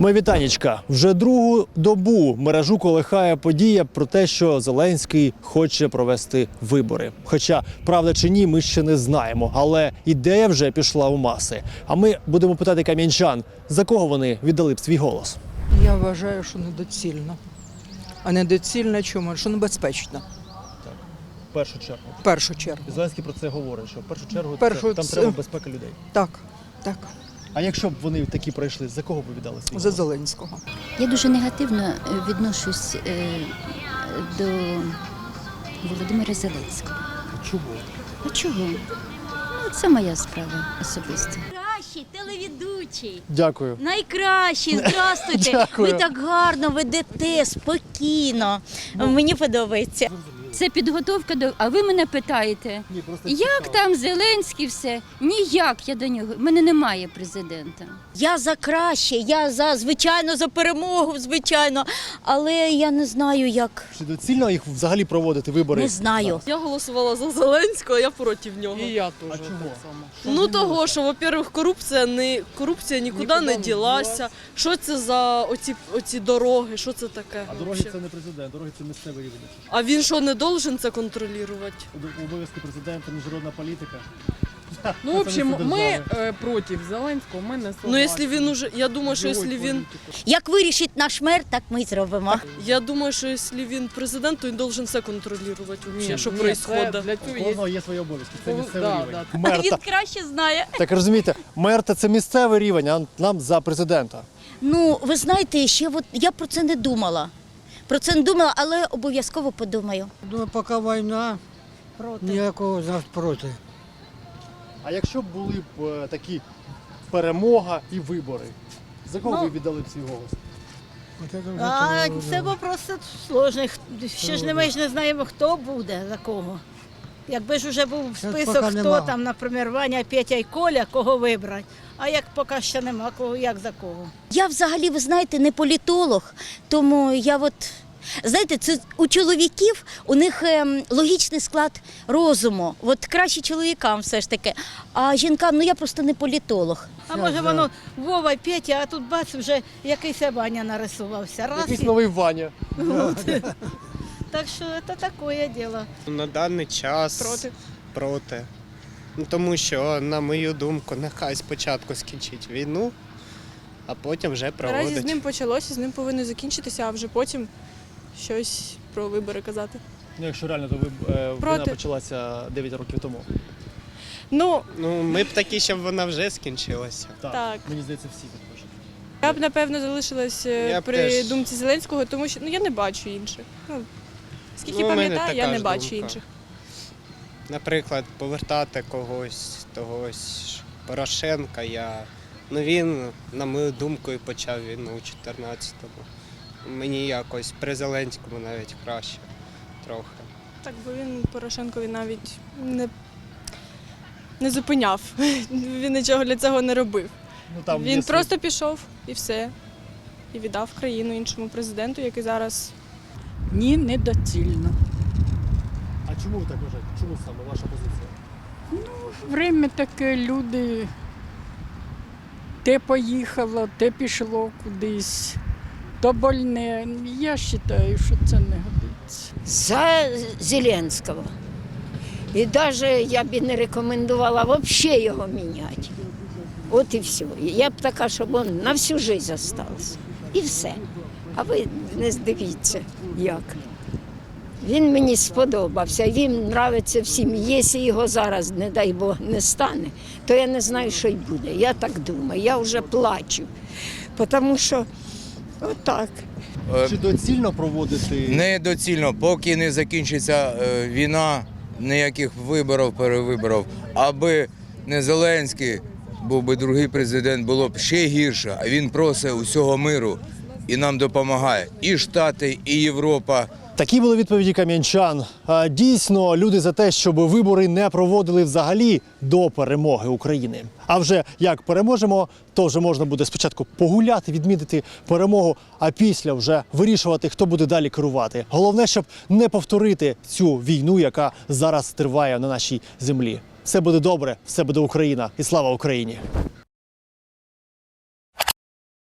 Ми вітанічка. Вже другу добу мережу колихає подія про те, що Зеленський хоче провести вибори. Хоча правда чи ні, ми ще не знаємо. Але ідея вже пішла у маси. А ми будемо питати кам'янчан, за кого вони віддали б свій голос. Я вважаю, що недоцільно. А недоцільно чому? Що небезпечно, В першу чергу. в першу чергу. Зеленський про це говорить. Що в першу чергу Першу там це- треба безпека людей. Так, так, А якщо б вони такі пройшли, за кого б віддали свій за голос? Зеленського. Я дуже негативно е, відношусь е, до Володимира Зеленського. Чому? А чого? Ну, це моя справа особиста. Найкращий телеведучий. Дякую. Найкращий, здравствуйте. Дякую. Ви так гарно ведете, спокійно. Мені подобається. Це підготовка до. А ви мене питаєте, Ні, просто як там Зеленський все? Ніяк я до нього. У мене немає президента. Я за краще, я за звичайно за перемогу, звичайно. Але я не знаю, як. Чи доцільно їх взагалі проводити вибори? Не знаю. Я голосувала за Зеленського, я проти нього. І я А чого? Ну того, що, во-первых, корупція не корупція нікуди, Нікуди не не ділася. Що це за оці, оці дороги? Що це таке? А дороги вообще? це не президент, дороги це місцевий рівень. А він що не должен це контролювати? Обов'язки президента, міжнародна політика. Ну, в общем, ми е, проти Зеленського, ми не Ну, якщо він уже, я думаю, що якщо він, Як вирішить наш мер, так ми й зробимо. я думаю, що якщо він президент, то він должен все контролювати вообще, що происходит. Для цього є... кожного є свої обов'язки, це місцевий да, рівень. да. Мер Він та, краще знає. так розумієте, мер та це місцевий рівень, а нам за президента. Ну, ви знаєте, ще от я про це не думала. Про це не думала, але обов'язково подумаю. Думаю, поки війна, проти. ніякого завжди проти. А якщо б були б е, такі перемога і вибори, за кого Ну, ви віддали б свій голос? От це вже А це вопрос сложний. Ще ж не ми ж не знаємо, хто буде за кого. Якби ж вже був список, хто нема. там, наприклад, Ваня, Петя і Коля, кого вибрати. А як поки ще нема, кого, як за кого? Я взагалі, ви знаєте, не політолог, тому я от. Знаєте, це у чоловіків у них ем, логічний склад розуму. От краще чоловікам все ж таки. А жінкам, ну я просто не політолог. А може воно Вова, Петя, а тут бац, вже якийсь Ваня нарисувався. Раз Якийсь і... новий Ваня. Так що це таке діло. На даний час Проти. проти. Ну, тому що, на мою думку, нехай спочатку скінчить війну, а потім вже Наразі проводить. з ним почалося, з ним повинно закінчитися, а вже потім щось про вибори казати. Ну, якщо реально, то ви, е, війна Проти. почалася 9 років тому. Ну, Ну, ми б такі, щоб вона вже скінчилася. Так, Так. Мені здається, всі так пишуть. я б напевно залишилась е, Я б при теж. думці Зеленського, тому що ну я не бачу інших. Ну, скільки Ну, пам'ятаю, я не бачу думка. інших. Наприклад, повертати когось, тогось Порошенка, я. Ну він, на мою думку, і почав війну у 14-му. Мені якось при Зеленському навіть краще трохи. Так, бо він Порошенкові навіть не, не зупиняв. Він нічого для цього не робив. Ну, там він просто пішов і все. І віддав країну іншому президенту, який зараз Ні, недоцільно. А чому ви так вважаєте? Чому саме ваша позиція? Время таке, люди те поїхало, те пішло кудись, то больне. Я вважаю, що це не годиться. За Зеленського. І навіть я б не рекомендувала взагалі його міняти. От і все. Я б така, щоб він на всю життя залишився. І все. А ви не дивіться, як. Він мені сподобався, він нравиться всім. Якщо його зараз, не дай Бог, не стане, то я не знаю, що й буде. Я так думаю, я вже плачу. Тому що отак. Чи доцільно проводити Недоцільно, поки не закінчиться е, війна, ніяких виборів, перевиборів. Аби не Зеленський, був би другий президент, було б ще гірше. А він просить усього миру і нам допомагає. І Штати, і Європа. Такі були відповіді кам'янчан. Дійсно, люди за те, щоб вибори не проводили взагалі до перемоги України. А вже як переможемо, то вже можна буде спочатку погуляти, відмітити перемогу, а після вже вирішувати, хто буде далі керувати. Головне, щоб не повторити цю війну, яка зараз триває на нашій землі. Все буде добре, все буде Україна, і слава Україні!